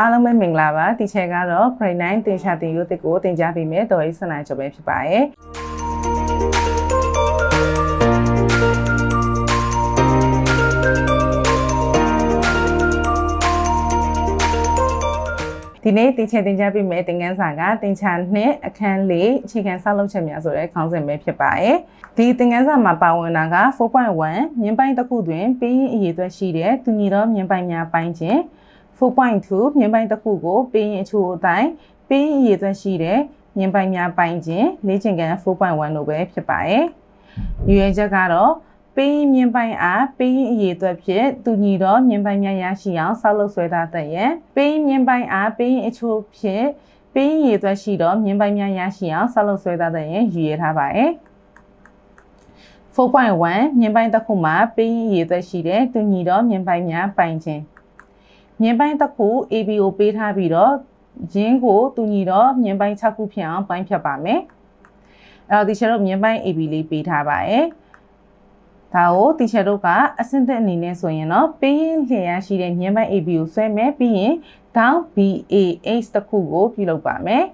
အားလုံးပဲမင်္ဂလာပါဒီချက်ကတော့ grade 9သင်ချာတင်ရိုးတစ်ကိုသင်ကြားပေးမယ်တော်ရေးစနိုင်ကျော်ပဲဖြစ်ပါတယ်ဒီနေ့တင်ချင်တင်ကြားပေးမယ်သင်ခန်းစာကတင်ချာနှစ်အခန်းလေးအခြေခံဆောက်လုပ်ချက်များဆိုတဲ့ခေါင်းစဉ်ပဲဖြစ်ပါတယ်ဒီသင်ခန်းစာမှာပါဝင်တာက4.1မြင်းပိုင်းတစ်ခုတွင်ပေးရင်အရေးအတွက်ရှိတဲ့သူညီတော်မြင်းပိုင်းများပိုင်းခြင်း 4.2မြင်းပိုင်းတစ်ခုကိုပေးရင်အချို့အတိုင်းပေးရင်အရေးအတွက်ရှိတဲ့မြင်းပိုင်းများပိုင်းခြင်းလေ့ကျင့်ခန်း4.1လို့ပဲဖြစ်ပါတယ်။ရည်ရွယ်ချက်ကတော့ပေးရင်မြင်းပိုင်းအားပေးရင်အရေးအတွက်ဖြင့်သူညီတော်မြင်းပိုင်းများရရှိအောင်ဆောက်လုပ်ဆွဲထားတဲ့ရန်ပေးရင်မြင်းပိုင်းအားပေးရင်အချို့ဖြင့်ပေးရင်အရေးအတွက်ရှိတော့မြင်းပိုင်းများရရှိအောင်ဆောက်လုပ်ဆွဲထားတဲ့ရန်ရည်ရွယ်ထားပါတယ်။4.1မြင်းပိုင်းတစ်ခုမှာပေးရင်ရည်သက်ရှိတဲ့သူညီတော်မြင်းပိုင်းများပိုင်ခြင်း မြင်းပိုင်းတစ်ခု AB ကိုပေးထားပြီးတော့ရင်းကိုသူညီတော်မြင်းပိုင်း6ခုဖြစ်အောင်ပိုင်းဖြတ်ပါမယ်အဲ့တော့ဒီချက်တော့မြင်းပိုင်း AB လေးပေးထားပါရဲ့ဒါကိုတီချက်တို့ကအဆင့်သက်အနေနဲ့ဆိုရင်တော့ပေးရင်လျှရရှိတဲ့မြင်းပိုင်း AB ကိုဆွဲမယ်ပြီးရင် down BAH တစ်ခုကိုပြုလုပ်ပါမယ်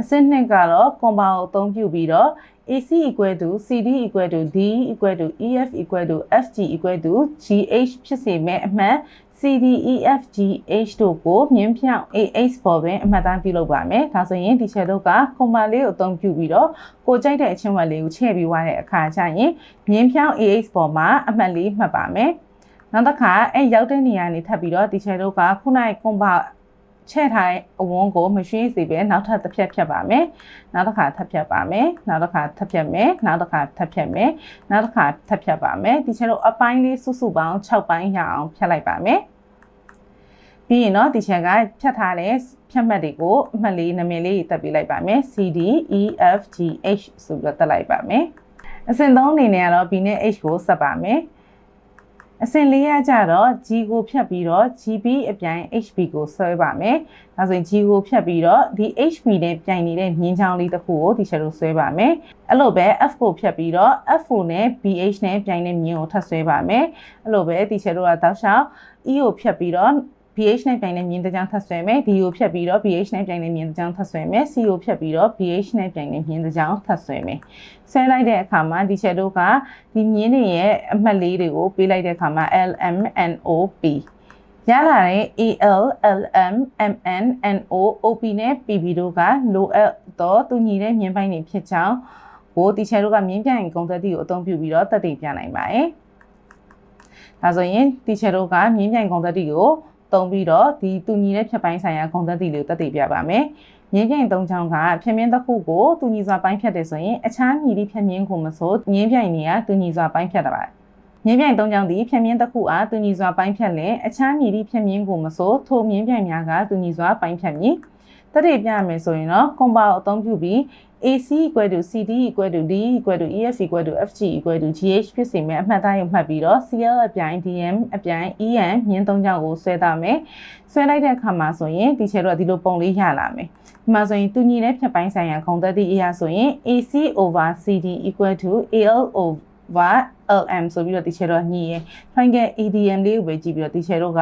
အဆင့်နှစ်ကတော့ comma ကိုအသုံးပြုပြီးတော့ AC equal to CD equal to D equal to EF equal to FG equal to GH ဖြစ်စေမဲ့အမှန် CDEFGH တို့ကိုမြင်းဖြောင်း AH ပေါ်ပင်အမှတ်တမ်းပြုလုပ်ပါမယ်။ဒါဆိုရင်ဒီချက်တို့ကကွန်မာလေးကိုအသုံးပြုပြီးတော့ကိုကြိုက်တဲ့အချင်းဝက်လေးကိုချဲ့ပြီးွားတဲ့အခါကျရင်မြင်းဖြောင်း AH ပေါ်မှာအမှတ်လေးမှတ်ပါမယ်။နောက်တစ်ခါအဲရောက်တဲ့နေရာနေထပ်ပြီးတော့ဒီချက်တို့ကခုနကကွန်ပါ ချဲ့ထားတဲ့အဝန်းကိုမရွှေ့စေပဲနောက်ထပ်တစ်ဖြတ်ဖြတ်ပါမယ်နောက်တစ်ခါထပ်ဖြတ်ပါမယ်နောက်တစ်ခါထပ်ဖြတ်မယ်နောက်တစ်ခါထပ်ဖြတ်မယ်နောက်တစ်ခါထပ်ဖြတ်ပါမယ်ဒီချက်တို့အပိုင်းလေးစုစုပေါင်း6ပိုင်းရအောင်ဖြတ်လိုက်ပါမယ်ပြီးရင်တော့ဒီချက်ကဖြတ်ထားတဲ့ဖြတ်မှတ်တွေကိုအမှတ်လေးနာမည်လေးတက်ပေးလိုက်ပါမယ် CD E F G H ဆိုပြီးတော့တက်လိုက်ပါမယ်အစဉ်သုံးအနေနဲ့ကတော့ B နဲ့ H ကိုဆက်ပါမယ် အစင်လေးရကြတော့ G ကိုဖြတ်ပြီးတော့ GB အပြိုင် HB ကိုဆွဲပါမယ်။ဒါဆိုရင် G ကိုဖြတ်ပြီးတော့ဒီ HB နဲ့ပြိုင်နေတဲ့မြင်းချောင်းလေးတစ်ခုကိုဒီချက်လို့ဆွဲပါမယ်။အဲ့လိုပဲ F ကိုဖြတ်ပြီးတော့ F4 နဲ့ BH နဲ့ပြိုင်တဲ့မြင်းကိုထပ်ဆွဲပါမယ်။အဲ့လိုပဲဒီချက်တို့ကတောက်လျှောက် E ကိုဖြတ်ပြီးတော့ BH နဲ့ပြိုင်တဲ့မြင်းတစ်ကြောင်းထပ်ဆွဲမယ် D ကိုဖြတ်ပြီးတော့ BH နဲ့ပြိုင်တဲ့မြင်းတစ်ကြောင်းထပ်ဆွဲမယ် C ကိုဖြတ်ပြီးတော့ BH နဲ့ပြိုင်တဲ့မြင်းတစ်ကြောင်းထပ်ဆွဲမယ်ဆွဲလိုက်တဲ့အခါမှာဒီချက်တို့ကဒီမြင်းတွေရဲ့အမှတ်လေးတွေကိုပေးလိုက်တဲ့အခါမှာ L M N O P ရလာတဲ့ AL LM MN NO OP နဲ့ PB တို့ကလိုအပ်တော့သူညီတဲ့မြင်းပိုင်းတွေဖြစ်ကြောင်းကိုတီချယ်တို့ကမြင်းပြိုင်ကုန်သက်တီကိုအသုံးပြုပြီးတော့တက်တည်ပြနိုင်ပါတယ်။ဒါဆိုရင်တီချယ်တို့ကမြင်းပြိုင်ကုန်သက်တီကို သုံးပြီးတော့ဒီတူညီတဲ့ဖြတ်ပိုင်းဆိုင်ရာဂုဏ်သက်တည်လေးကိုတက်တည်ပြပါမယ်။ငင်းပြိုင်သုံးချောင်းကဖြတ်မြင့်တစ်ခုကိုတူညီစွာပိုင်းဖြတ်တယ်ဆိုရင်အခြားမြည်သည့်ဖြတ်မြင့်ကိုမဆိုငင်းပြိုင်နေကတူညီစွာပိုင်းဖြတ်တာပါ။မြင်းပြိုင်သုံးချောင်းသည်ဖြတ်မြင့်တစ်ခုအားတူညီစွာပိုင်းဖြတ်လင်အခြားမြည်သည့်ဖြတ်မြင့်ကိုမဆိုထိုမြင်းပြိုင်များကတူညီစွာပိုင်းဖြတ်မည်။ တတိပြမယ်ဆိုရင်တော့ကွန်ပါကိုအသုံးပြုပြီး AC equal to CD equal to D equal to EF equal to FG equal to GH ဖြစ်စေမယ့်အမှတ်သားရုံမှတ်ပြီးတော့ CL အပြိုင် DM အပြိုင် EN မြင်းသုံးချောင်းကိုဆွဲသားမယ်ဆွဲလိုက်တဲ့အခါမှာဆိုရင်ဒီချေတော့ဒီလိုပုံလေးရလာမယ်ဒီမှာဆိုရင်တူညီတဲ့ဖြတ်ပိုင်းဆိုင်ရာဂုဏ်သက်သည့်အရာဆိုရင် AC over CD equal to AL over LM ဆိုပြီးတော့ဒီချေတော့ညီရယ် triangle ADM လေးကိုပဲကြည့်ပြီးတော့ဒီချေတော့က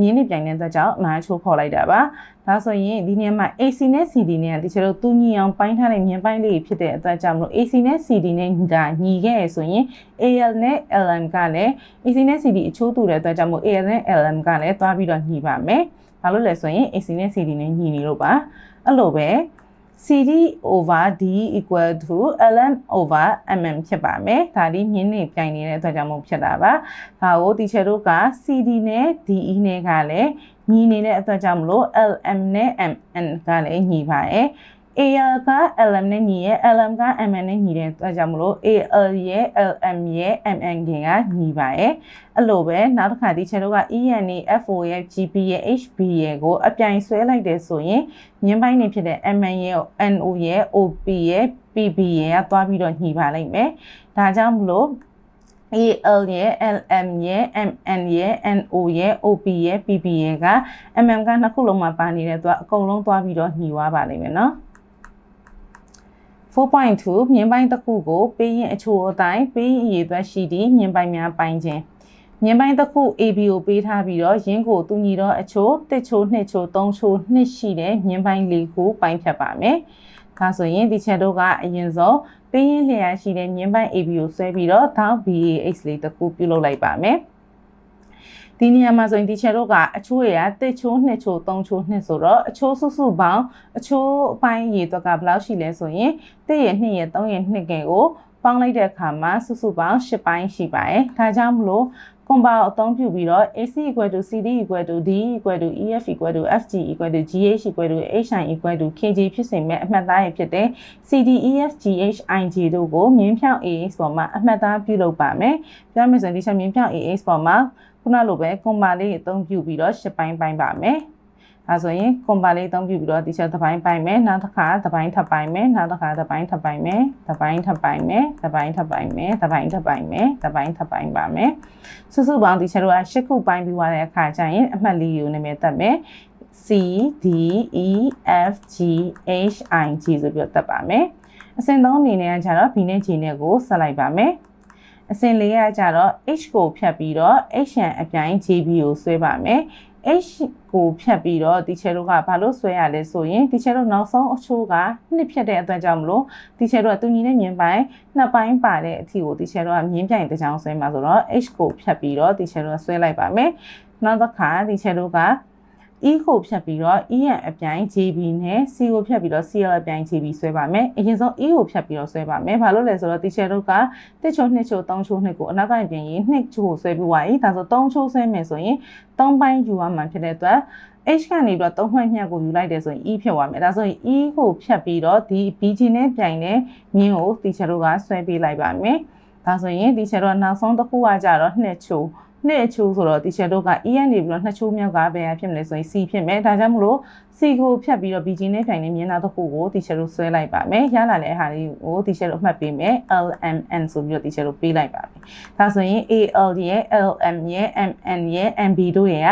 မြင်းနေပြိုင်တဲ့အတွက်ကြောင့်နားချိုးခေါ်လိုက်တာပါဒါဆိုရင်ဒီနေရာမှာ AC နဲ့ CD နဲ့ဒီချေတော့သူညီအောင်ပိုင်းထားတဲ့မြင်းပိုင်းလေးဖြစ်တဲ့အတွက်ကြောင့်မလို့ AC နဲ့ CD နဲ့ဒါညီခဲ့ရဆိုရင် AL နဲ့ LM ကလည်း AC နဲ့ CD အချိုးတူတဲ့အတွက်ကြောင့်မို့ AL နဲ့ LM ကလည်းသွားပြီးတော့ညီပါမယ်ဘာလို့လဲဆိုရင် AC နဲ့ CD နဲ့ညီနေလို့ပါအဲ့လိုပဲ CD over D equal to LM over MM ဖြစ်ပါမယ်။ဒါဒီမြင်းနေပြိုင်နေတဲ့အတွက်ကြောင့်မို့ဖြစ်တာပါ။ဒါကိုတီချာတို့က CD နဲ့ DE နဲ့ကလည်းညီနေတဲ့အတွက်ကြောင့်မလို့ LM နဲ့ MN ကလည်းညီပါရဲ့။ AL က LM နဲ့ညီရဲ့ LM က MN နဲ့ညီတဲ့အတွက်ကြောင့်မလို့ AL ရဲ့ LM ရဲ့ MN ကညီပါရဲ့အဲ့လိုပဲနောက်တစ်ခါဒီချက်တို့က EN နဲ့ FO ရဲ့ GP ရဲ့ HB ရဲ့ကိုအပြိုင်ဆွဲလိုက်တယ်ဆိုရင်မြင်းပိုင်းနေဖြစ်တဲ့ MN ရဲ့ NO ရဲ့ OP ရဲ့ PB ရဲ့ကသွားပြီးတော့ညီပါလိမ့်မယ်ဒါကြောင့်မလို့ AL ရဲ့ LM ရဲ့ MN ရဲ့ NO ရဲ့ OP ရဲ့ PB ရဲ့က MM ကနှစ်ခုလုံးမှာပါနေတဲ့သူကအကုန်လုံးသွားပြီးတော့ညီွားပါလိမ့်မယ်နော် 4.2မြင်းပိုင်းတစ်ခုကိုပေးရင်အချို့အတိုင်းပေးရင်အရေးအတွက်ရှိသည့်မြင်းပိုင်းများပိုင်းခြင်းမြင်းပိုင်းတစ်ခု AB ကိုပေးထားပြီးတော့ရင်းကိုတူညီတော့အချိုးတစ်ချိုးနှစ်ချိုးသုံးချိုးနှစ်ရှိတဲ့မြင်းပိုင်းလေးကိုပိုင်းဖြတ်ပါမယ်။ဒါဆိုရင်ဒီချက်တို့ကအရင်ဆုံးပေးရင်းလျာရှိတဲ့မြင်းပိုင်း AB ကိုဆွဲပြီးတော့တောင်း BAH လေးတစ်ခုပြုလုပ်လိုက်ပါမယ်။ ဒီနေရာမှာဆိုရင်ဒီချက်တို့ကအချိုးရတစ်ချိုးနှစ်ချိုးသုံးချိုးနှစ်ဆိုတော့အချိုးစုစုပေါင်းအချိုးအပိုင်းရေသွက်ကဘယ်လောက်ရှိလဲဆိုရင်တစ်ရနှစ်ရသုံးရနှစ်ကဲကိုပေါင်းလိုက်တဲ့အခါမှာစုစုပေါင်း၈ပိုင်းရှိပါတယ်။ဒါကြောင့်မလို့ ကွန်ပါကိုအသုံးပြုပြီးတော့ AC CD D EF FG GH HI KG ဖြစ်စေမဲ့အမှတ်သားရဖြစ်တဲ့ CDEF GH IJ တို့ကိုမြင်းဖြောင်း AX ပေါ်မှာအမှတ်သားပြုလုပ်ပါမယ်။ပြောမယ်ဆိုရင်ဒီချက်မြင်းဖြောင်း AX ပေါ်မှာခုနလိုပဲကွန်ပါလေးအသုံးပြုပြီးတော့၈ပိုင်းပိုင်းပါမယ်။ ဒါဆိုရင် compa လေးအသုံးပြုပြီးတော့ဒီချက်တစ်ပိုင်းပိုင်းမယ်နောက်တစ်ခါတစ်ပိုင်းထပ်ပိုင်းမယ်နောက်တစ်ခါတစ်ပိုင်းထပ်ပိုင်းမယ်တစ်ပိုင်းထပ်ပိုင်းမယ်တစ်ပိုင်းထပ်ပိုင်းမယ်တစ်ပိုင်းထပ်ပိုင်းမယ်တစ်ပိုင်းထပ်ပိုင်းပါမယ်စုစုပေါင်းဒီချက်တို့က၈ခုပိုင်းပြီးသွားတဲ့အခါကျရင်အမှတ်လေးကိုနာမည်တက်မယ် C D E F G H I G ဆိုပြီးတော့တက်ပါမယ်အစဉ်သုံးအနေနဲ့ကကြတော့ B နဲ့ G နဲ့ကိုဆက်လိုက်ပါမယ်အစဉ်လေးကကြတော့ H ကိုဖြတ်ပြီးတော့ H ရန်အပြိုင် JB ကိုဆွဲပါမယ် H ကိုဖြတ်ပြီးတော့ဒီချဲတို့ကဘာလို့ဆွဲရလဲဆိုရင်ဒီချဲတို့နောက်ဆုံးအချိုးကနှစ်ဖြတ်တဲ့အတွက်ကြောင့်မလို့ဒီချဲတို့ကသူညီနဲ့မြင်ပိုင်းနှစ်ပိုင်းပါတဲ့အထီကိုဒီချဲတို့ကမြင်းပြိုင်တကြောင်ဆွဲမှာဆိုတော့ H ကိုဖြတ်ပြီးတော့ဒီချဲတို့ကဆွဲလိုက်ပါမယ်နောက်တစ်ခါဒီချဲတို့က E ကိုဖြတ်ပြီးတော့ E ရန်အပြိုင် JB နဲ့ C ကိုဖြတ်ပြီးတော့ CL အပြိုင် JB ဆွဲပါမယ်အရင်ဆုံး E ကိုဖြတ်ပြီးတော့ဆွဲပါမယ်ဘာလို့လဲဆိုတော့ teacher တို့ကတစ်ချိုးနှစ်ချိုးသုံးချိုးနှစ်ကိုအနောက်ကပြင်ရင်နှစ်ချိုးဆွဲပြီးွားပြီဒါဆိုသုံးချိုးဆွဲမယ်ဆိုရင်သုံးပိုင်းယူရမှာဖြစ်တဲ့အတွက် h ကနေပြီးတော့၃မှတ်မြတ်ကိုယူလိုက်တယ်ဆိုရင် e ဖြစ်သွားမယ်ဒါဆိုရင် e ကိုဖြတ်ပြီးတော့ဒီ bg နဲ့ပြိုင်တဲ့မြင်းကို teacher တို့ကဆွဲပေးလိုက်ပါမယ်ဒါဆိုရင် teacher တို့နောက်ဆုံးတစ်ခုကကြတော့နှစ်ချိုး နှစ်အချိုးဆိုတော့တီချာတို့က E ကနေပြီးတော့နှစ်ချိုးမြောက်ကဘယ်ဟာဖြစ်မလဲဆိုရင် C ဖြစ်မယ်ဒါကြောင့်မလို့ C ကိုဖြတ်ပြီးတော့ BG နဲ့ဖြိုင်နေမျက်နှာတစ်ခုကိုတီချာတို့ဆွဲလိုက်ပါမယ်ရလာတဲ့ဟာလေးကိုတီချာတို့အမှတ်ပေးမယ် LMN ဆိုပြီးတော့တီချာတို့ပေးလိုက်ပါမယ်ဒါဆိုရင် AL ရဲ့ LM ရဲ့ MN ရဲ့ MB တို့ရဲ့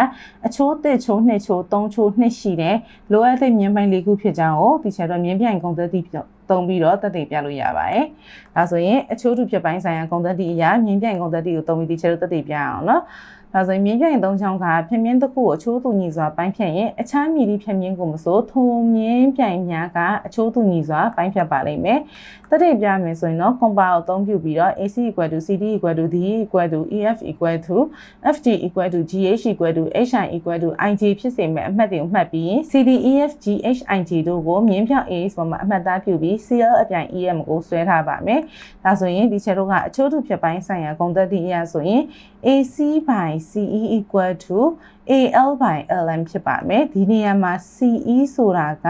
အချိုးတစ်ချိုးနှစ်ချိုးသုံးချိုးနှစ်ရှိတဲ့လိုအပ်တဲ့မြင်းပိုင်းလေးခုဖြစ်ကြောင်းကိုတီချာတို့မြင်းပြိုင်ကုန်သက်သည့် သုံးပြီးတော့တက်တည်ပြလို့ရပါတယ်။ဒါဆိုရင်အချိုးထုဖြစ်ပိုင်းဆိုင်ရာဂုဏ်သက်တည်အရာမြင်းပြိုင်ဂုဏ်သက်တည်ကိုသုံးပြီးဒီချက်တို့တက်တည်ပြအောင်နော်။ ဒါဆိုရင်မြင်းပြိုင်သုံးချောင်းကဖြင်းမြင်းတစ်ခုကိုအချိုးသူညီစွာပိုင်းဖြတ်ရင်အခြားမြည်သည့်ဖြင်းမြင်းကိုမဆိုထိုမြင်းပြိုင်များကအချိုးသူညီစွာပိုင်းဖြတ်ပါလိမ့်မယ်။တတိပြမယ်ဆိုရင်တော့ compa ကိုအသုံးပြုပြီးတော့ AC CD D EF FG GH HI IG ဖြစ်စေမဲ့အမှတ်တွေကိုမှတ်ပြီး CD EF GH IG တို့ကိုမြင်းဖြောင်း AS ပေါ်မှာအမှတ်သားပြုပြီး CL အပြိုင် EM ကိုဆွဲထားပါမယ်။ဒါဆိုရင်ဒီချက်တို့ကအချိုးသူဖြစ်ပိုင်းဆိုင်ရာဂုဏ်သက်တည်အရဆိုရင် AC by CE equal to AL by LM ဖြစ်ပါမယ်ဒီနေရာမှာ CE ဆိုတာက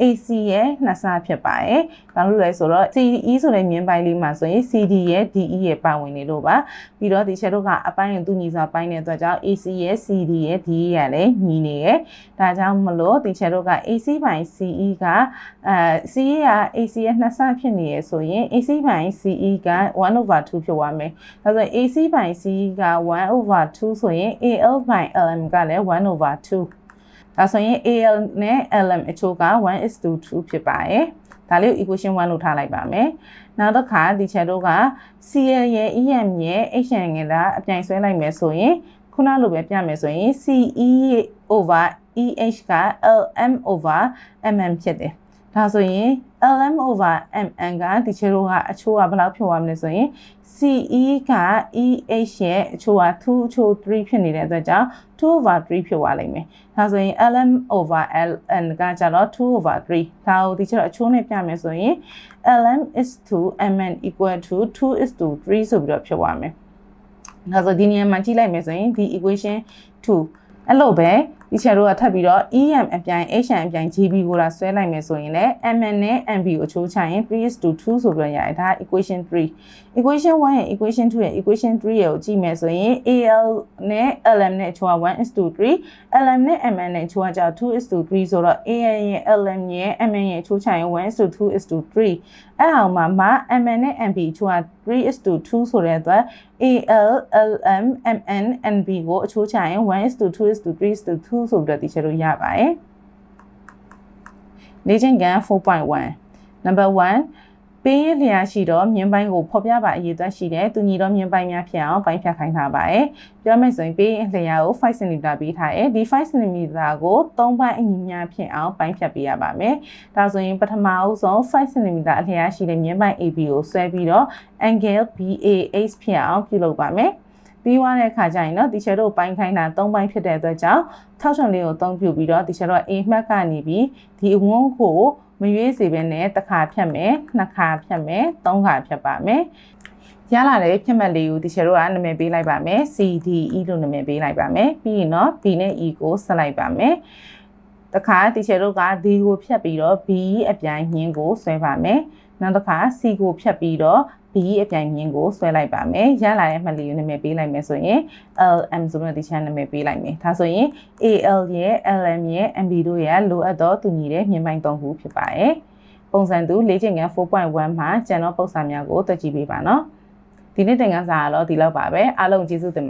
AC ရဲ့နှစ်ဆဖြစ်ပါတယ်။ဘာလို့လဲဆိုတော့ CE ဆိုတဲ့မြင်းပိုင်းလေးမှာဆိုရင် CD ရဲ့ DE ရဲ့ပါဝင်နေလို့ပါ။ပြီးတော့ဒီချက်တို့ကအပိုင်းရင်သူညီစွာပိုင်းတဲ့အတွက်ကြောင့် AC ရဲ့ CD ရဲ့ DE ရဲ့လည်းညီနေရဲ့။ဒါကြောင့်မလို့ဒီချက်တို့က AC ပိုင်း CE ကအဲ CE က AC ရဲ့နှစ်ဆဖြစ်နေရဆိုရင် AC ပိုင်း CE က1 over 2ဖြစ်သွားမယ်။ဒါဆိုရင် AC ပိုင်း CE က1 over 2ဆိုရင် AL ပိုင်း LM ကလည်း1 over 2ဒါဆိုရင် AL နဲ့ LM အချိုးက1:2ဖြစ်ပါတယ်ဒါလေးကို equation 1လို့ထားလိုက်ပါမယ်နောက်တစ်ခါဒီချက်တို့က CL ရဲ့ EM ရဲ့ HN ငယ်တာအပြိုင်ဆွဲလိုက်မယ်ဆိုရင်ခုနလိုပဲပြမယ်ဆိုရင် CE over EH က LM over MM ဖြစ်တယ်ဒါဆိုရင် LM over MN ကဒီချေတို့ကအချိုးကဘယ်လောက်ဖြစ်သွားမလဲဆိုရင် CE က EH ရဲ့အချိုးက2အချိုး3ဖြစ်နေတဲ့အတွက်ကြောင့်2 over 3ဖြစ်သွားလိမ့်မယ်။ဒါဆိုရင် LM over LN ကကျတော့2 over 3ဒါကိုဒီချက်တော့အချိုးနဲ့ပြမယ်ဆိုရင် LM is to MN equal to 2 is to 3ဆိုပြီးတော့ဖြစ်သွားမယ်။ဒါဆိုဒီနေရာမှာကြည့်လိုက်မယ်ဆိုရင်ဒီ equation 2အဲ့လိုပဲ ဒီချက်တို့ကထပ်ပြီးတော့ EM အပြိုင် HN အပြိုင် GB ကိုလာဆွဲလိုက်မယ်ဆိုရင်လည်း MN နဲ့ MB ကိုအချိုးချရင်3:2ဆိုပြီးရတယ်ဒါ equation 3 equation 1ရဲ့ equation 2ရဲ့ equation 3ရဲ့ကိုကြည့်မယ်ဆိုရင် AL နဲ့ LM နဲ့အချိုးက1:3 LM နဲ့ MN နဲ့အချိုးကကျ2:3ဆိုတော့ AL ရဲ့ LM ရဲ့ MN ရဲ့အချိုးချရင်1:2:3 အဲ့အောင်မှာမ MN နဲ့ MB အချိုးက3:2ဆိုတဲ့အတွက် AL LM MN NB ကိုအချိုးချရင်1:2:3:2ဆိုပြီးတော့ဒီချက်လို့ရပါတယ်လေ့ကျင့်ခန်း4.1 number 1 ပေးရင်လျာရှိတော့မြင်းပိုင်းကိုဖော်ပြပါအရေးအတွက်ရှိတယ်။သူညီတော့မြင်းပိုင်းများဖြစ်အောင်ပိုင်းဖြတ်ခိုင်းထားပါတယ်။ပြောမယ်ဆိုရင်ပေးရင်လျာကို5 cm ပေးထားတယ်။ဒီ5 cm ကို3ပိုင်းအညီများဖြစ်အောင်ပိုင်းဖြတ်ပေးရပါမယ်။ဒါဆိုရင်ပထမအဆုံး5 cm အလျာရှိတဲ့မြင်းပိုင်း AB ကိုဆွဲပြီးတော့ angle BAH ဖြစ်အောင်ပြုလုပ်ပါမယ်။ပြီးသွားတဲ့အခါကျရင်တော့ဒီချက်တို့ပိုင်းခိုင်းတာ၃ပိုင်းဖြစ်တဲ့အတွက်ကြောင့်ထောက်ချွန်လေးကိုအသုံးပြုပြီးတော့ဒီချက်တော့ A မှတ်ကနေပြီးဒီအဝန်းကို မရွေးစေဘဲနဲ့တစ်ခါဖြတ်မယ်နှစ်ခါဖြတ်မယ်သုံးခါဖြတ်ပါမယ်ရလာတဲ့ဖြတ်မှတ်လေးကိုဒီချက်တို့ကနာမည်ပေးလိုက်ပါမယ် CDE လို့နာမည်ပေးလိုက်ပါမယ်ပြီးရင်တော့ B နဲ့ E ကိုဆက်လိုက်ပါမယ်တခါဒီချက်တို့က D ကိုဖြတ်ပြီးတော့ B အပြိုင်ညင်းကိုဆွဲပါမယ် နောက်တစ်ခါ C ကိုဖြတ်ပြီးတော့ B အပြိုင်မြင်းကိုဆွဲလိုက်ပါမယ်ရလာတဲ့မှတ်လေးကိုနာမည်ပေးလိုက်မယ်ဆိုရင် LM ဆိုတဲ့ဒီ channel နာမည်ပေးလိုက်မယ်ဒါဆိုရင် AL ရဲ့ LM ရဲ့ MB တို့ရဲ့လိုအပ်သောတူညီတဲ့မြင်းပိုင်း၃ခုဖြစ်ပါတယ်ပုံစံတူလေ့ကျင့်ခန်း4.1မှာကျန်သောပုံစံများကိုတွက်ကြည့်ပေးပါနော်ဒီနေ့သင်ခန်းစာကတော့ဒီလောက်ပါပဲအားလုံးကျေးဇူးတင်